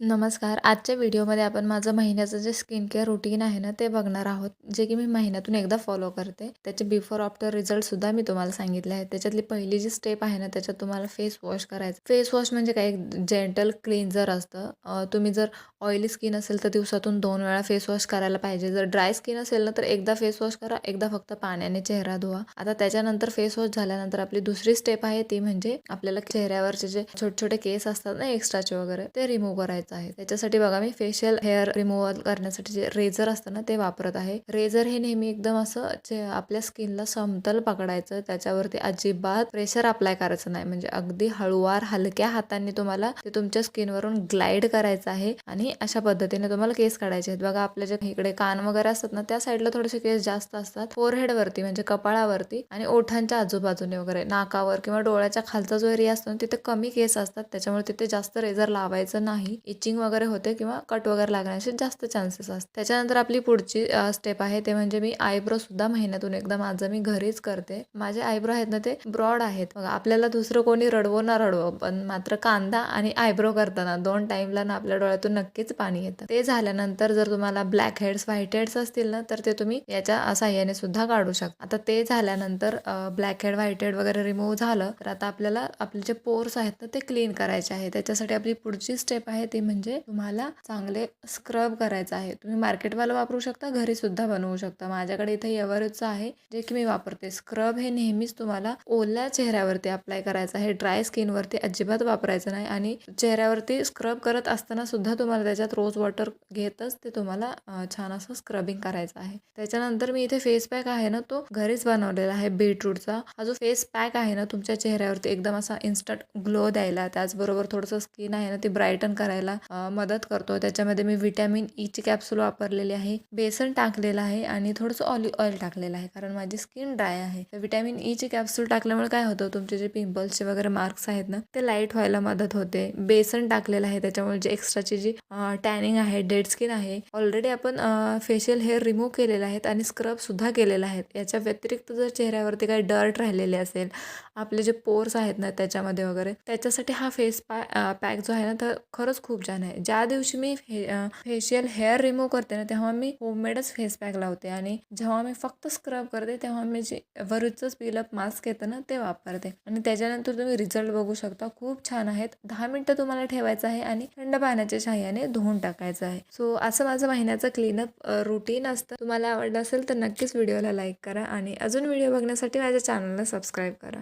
नमस्कार. आजच्या व्हिडिओमध्ये आपण माझं महिन्याचं जे स्किन केअर रुटीन आहे ना ते बघणार आहोत. जे की मी महिन्यातून एकदा फॉलो करते. त्याचे बिफोर आफ्टर रिझल्टसुद्धा मी तुम्हाला सांगितले आहेत. त्याच्यातली पहिली जी स्टेप आहे ना त्याच्यात तुम्हाला फेस वॉश करायचं. फेस वॉश म्हणजे काय? एक जेंटल क्लिन्झर असतं. तुम्ही जर ऑइली स्किन असेल तर दिवसातून दोन वेळा फेस वॉश करायला पाहिजे. जर ड्राय स्किन असेल ना तर एकदा फेस वॉश करा. एकदा फक्त पाण्याने चेहरा धुवा. आता त्याच्यानंतर फेस वॉश झाल्यानंतर आपली दुसरी स्टेप आहे ती म्हणजे आपल्याला चेहऱ्यावरचे जे छोटे छोटे केस असतात ना एक्स्ट्राचे वगैरे ते रिमूव्ह करायचं. आहे. त्याच्यासाठी बघा मी फेशियल हेअर रिमूव्हल करण्यासाठी जे रेझर असतं ना ते वापरत आहे. रेझर हे नेहमी एकदम असं जे आपल्या स्किनला समतल पकडायचं त्याच्यावरती अजिबात प्रेशर अप्लाय करायचं नाही. म्हणजे अगदी हळूवार हलक्या हातांनी तुम्हाला ते तुमच्या स्किनवरून ग्लाइड करायचं आहे आणि अशा पद्धतीने तुम्हाला केस काढायचे आहेत. बघा आपल्या जे इकडे कान वगैरे असतात ना त्या साईडला थोडेसे केस जास्त असतात. फोरहेड वरती म्हणजे कपाळावरती आणि ओठांच्या आजूबाजूने वगैरे नाकावर किंवा डोळ्याच्या खालचा जो एरिया असतो ना तिथे कमी केस असतात. त्याच्यामुळे तिथे जास्त रेझर लावायचं नाही. इचिंग वगैरे होते किंवा कट वगैरे लागण्याचे जास्त चान्सेस असतात. त्याच्यानंतर आपली पुढची स्टेप आहे ते म्हणजे मी आयब्रो सुद्धा महिन्यातून एकदा माझं मी घरीच करते. माझे आयब्रो आहेत ना ते ब्रॉड आहेत. बघा आपल्याला दुसरं कोणी रडवो ना रडवो पण मात्र कांदा आणि आयब्रो करताना दोन टाईमला ना आपल्या डोळ्यातून नक्कीच पाणी येतं. ते झाल्यानंतर जर तुम्हाला ब्लॅक हेड्स व्हाईट हेड्स असतील ना तर ते तुम्ही याच्या साह्याने सुद्धा काढू शकता. आता ते झाल्यानंतर ब्लॅक हेड व्हाईट हेड वगैरे रिमूव्ह झालं तर आता आपल्याला आपले जे पोर्स आहेत ना ते क्लीन करायचे आहे. त्याच्यासाठी आपली पुढची स्टेप आहे ती म्हणजे तुम्हाला चांगले स्क्रब करायचं आहे. तुम्ही मार्केटवाला वापरू शकता घरी सुद्धा बनवू शकता. माझ्याकडे इथे एव्हरेजचं आहे जे की मी वापरते. स्क्रब हे नेहमीच तुम्हाला ओल्या चेहऱ्यावरती अप्लाय करायचं आहे. ड्राय स्किनवरती अजिबात वापरायचं नाही आणि चेहऱ्यावरती स्क्रब करत असताना सुद्धा तुम्हाला त्याच्यात रोज वॉटर घेतच ते तुम्हाला छान असं स्क्रबिंग करायचं आहे. त्याच्यानंतर मी इथे फेस पॅक आहे ना तो घरीच बनवलेला आहे बीटरूटचा हा जो फेस पॅक आहे ना तुमच्या चेहऱ्यावरती एकदम असा इन्स्टंट ग्लो द्यायला त्याचबरोबर थोडंसं स्किन आहे ना ती ब्राईटन करायला मदत करतो. त्याच्यामध्ये मी व्हिटॅमिन e ईची कॅप्सूल वापरलेली आहे. बेसन टाकलेलं आहे आणि थोडंसं ऑलिव्ह ऑइल टाकलेलं आहे कारण माझी स्किन ड्राय आहे. तर व्हिटॅमिन e ईची कॅप्सूल टाकल्यामुळे काय होतं? तुमचे जे पिंपल्सचे वगैरे मार्क्स आहेत ना ते लाइट व्हायला मदत होते. बेसन टाकलेलं आहे त्याच्यामुळे जे एक्स्ट्राची जी टॅनिंग आहे डेड स्किन आहे ऑलरेडी आपण फेशियल हेअर रिमूव्ह केलेले आहेत आणि स्क्रब सुद्धा केलेला आहे याच्या व्यतिरिक्त जर चेहऱ्यावरती काही डर्ट राहिलेले असेल आपले जे पोर्स आहेत ना त्याच्यामध्ये वगैरे त्याच्यासाठी हा फेस पॅ पॅक जो आहे ना तर खरंच खूप छान आहे ज्या दिवशी मी फेशियल हेअर रिमूव्ह करते ना तेव्हा मी होममेडच फेस पॅक लावते आणि जेव्हा मी फक्त स्क्रब करते तेव्हा मी जे वरचंच पिलअप मास्क येतं ना ते वापरते. आणि त्याच्यानंतर तुम्ही रिझल्ट बघू शकता खूप छान आहेत. दहा मिनटं तुम्हाला ठेवायचं आहे आणि थंड पाण्याच्या सहाय्याने धुवून टाकायचं आहे. सो असं माझं महिन्याचं क्लीनअप रुटीन असतं. तुम्हाला आवडलं असेल तर नक्कीच व्हिडिओला लाईक करा आणि अजून व्हिडिओ बघण्यासाठी माझ्या चॅनलला सबस्क्राईब करा.